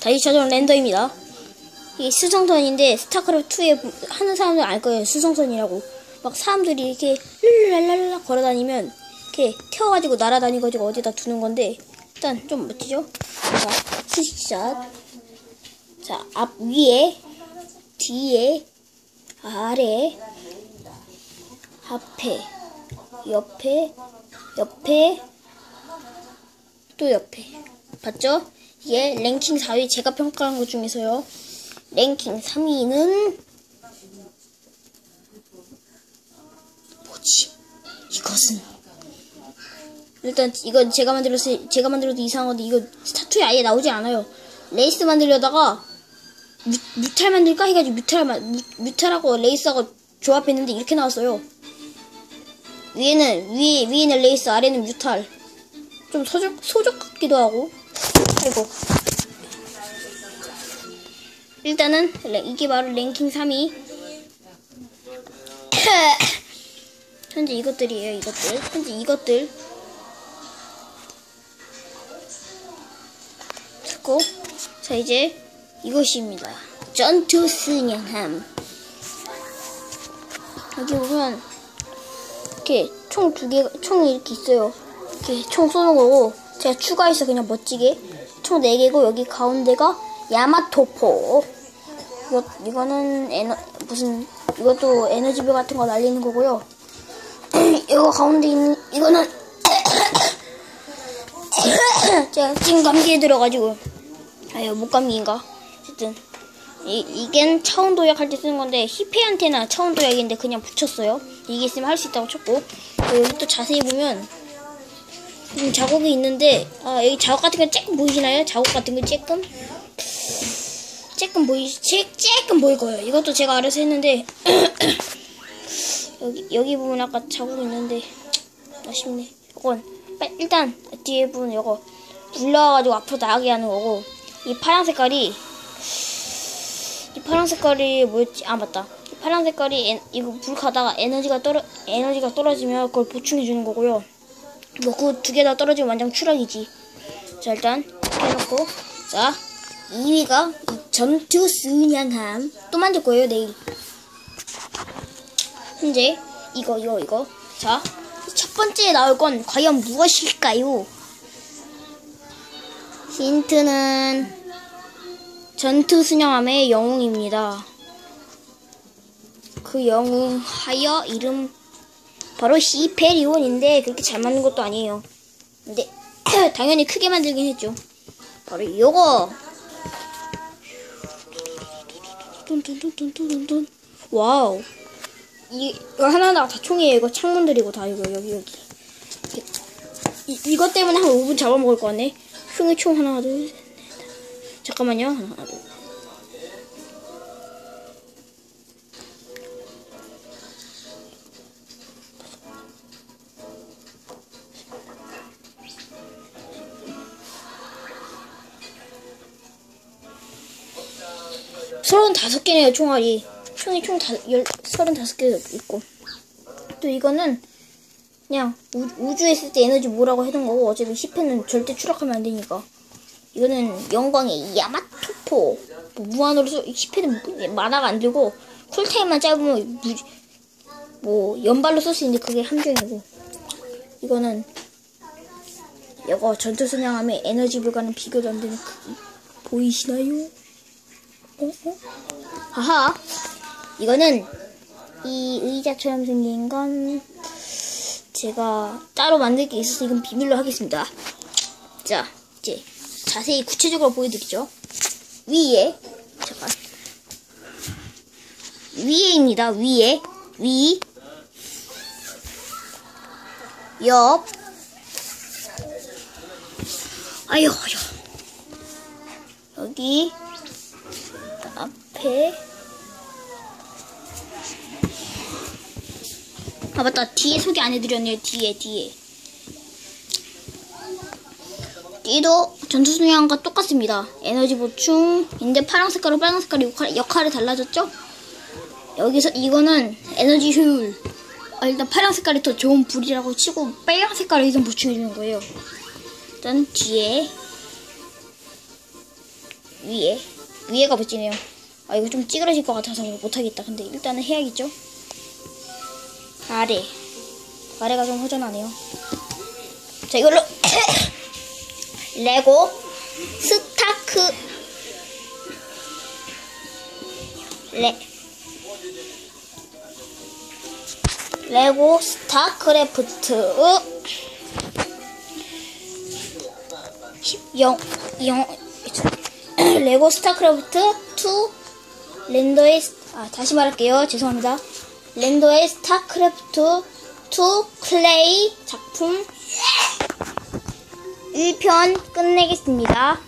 다시 찾아온 랜더입니다. 이게 수성선인데 스타크래프트2에 하는 사람들 알 거예요. 수성선이라고. 막 사람들이 이렇게 룰랄랄라 걸어다니면 이렇게 태워가지고 날아다니가지고 어디다 두는 건데 일단 좀 멋지죠? 자, 스샷. 자, 앞 위에, 뒤에, 아래, 앞에, 옆에, 옆에, 또 옆에. 봤죠? 이게 랭킹 4위 제가 평가한 것 중에서요. 랭킹 3위는 뭐지? 이것은 일단 이건 제가 만들었을 제가 만들어도 이상한 건데 이거 스타투에 아예 나오지 않아요. 레이스 만들려다가 뮤, 뮤탈 만들까 해가지고 뮤탈 만 뮤, 뮤탈하고 레이스하고 조합했는데 이렇게 나왔어요. 위에는 위 위에는 레이스 아래는 뮤탈 좀 소적 소적 같기도 하고 그리고. 일단은 레- 이게 바로 랭킹 3위. 현재 이것들이에요 이것들. 현재 이것들. 됐고 자 이제 이것입니다. 전투 스냥함. 여기 보면 이렇게 총 두 개, 총이 이렇게 있어요. 이렇게 총 쏘는 거고, 제가 추가해서 그냥 멋지게 총네 개고, 여기 가운데가 야마토포. 이거, 이거는 에너, 무슨, 이것도 에너지별 같은 거 날리는 거고요. 이거 가운데 있는, 이거는, 제가 지금 감기에 들어가지고, 아유, 목감기인가? 어쨌든. 이, 이겐 차원 도약 할 때 쓰는 건데 히페한테나 차원 도약인데 그냥 붙였어요. 이게 있으면 할 수 있다고 쳤고 여기 또 자세히 보면 음, 자국이 있는데 아 여기 자국 같은 거 조금 보이시나요? 자국 같은 거 조금 조금 보이 조금 보일 거예요. 이것도 제가 알아서 했는데 여기 여기 부분 아까 자국 있는데 아쉽네. 이건 빨- 일단 뒤에 부분 이거 불러가지고 앞으로 나가게 하는 거고 이 파란 색깔이 이 파란 색깔이 뭐였지? 아 맞다. 이 파란 색깔이 에- 이거 불 가다가 에너지가 떨어 에너지가 떨어지면 그걸 보충해 주는 거고요. 뭐 그 두 개 다 떨어지면 완전 추락이지. 자 일단 해놓고 자 2위가 전투 순양함 또 만들 거예요 내일. 현재 이거 이거 이거 자 첫 번째 나올 건 과연 무엇일까요? 힌트는 전투 순양함의 영웅입니다. 그 영웅 하여 이름 바로 히페리온인데 그렇게 잘 만든 것도 아니에요. 근데 당연히 크게 만들긴 했죠. 바로 요거. 뚠뚠뚠뚠뚠뚠. 와우. 이, 이거 하나하나가 다 총이에요. 이거 창문들이고 다 이거 여기 여기. 이, 이것 때문에 한 5분 잡아먹을 거 같네. 흉이 총 하나 둘 셋. 잠깐만요. 하나, 둘. 서른 다섯 개네요, 총알이. 총이 총 다, 열, 서른 다섯 개 있고. 또 이거는 그냥 우, 주에 있을 때 에너지 뭐라고 해둔 거고, 어차피 10회는 절대 추락하면 안 되니까. 이거는 영광의 야마토포. 뭐 무한으로 써, 10회는 만화가 안 들고, 쿨타임만 짧으면 무, 뭐, 연발로 쓸 수 있는데 그게 함정이고. 이거는, 이거 전투 순양함에 에너지 불가는 비교도 안 되는 크기. 보이시나요? 하하. 이거는, 이 의자처럼 생긴 건, 제가 따로 만들 게 있어서 이건 비밀로 하겠습니다. 자, 이제 자세히 구체적으로 보여드리죠. 위에 잠깐 위에입니다. 위에 위, 옆, 아유, 아유. 여기 앞에. 아 맞다. 뒤에 소개 안 해드렸네요. 뒤에 뒤에. 뒤도 전투순양과 똑같습니다. 에너지 보충 인데 파란 색깔로 빨간 색깔이 역할, 역할이 달라졌죠? 여기서 이거는 에너지 효율. 아, 일단 파란 색깔이 더 좋은 불이라고 치고 빨간 색깔을 일단 보충해주는 거예요. 일단 뒤에 위에 위에가 멋지네요. 아 이거 좀 찌그러질 것 같아서 못하겠다. 근데 일단은 해야겠죠. 아래 아래가 좀 허전하네요. 자 이걸로 레고 스타크 레 레고 스타크래프트 10, 0, 0, 레고 스타크래프트 2 랜더의 스- 아 다시 말할게요. 죄송합니다. 랜더의 스타크래프트 2 클레이 작품 1편 끝내겠습니다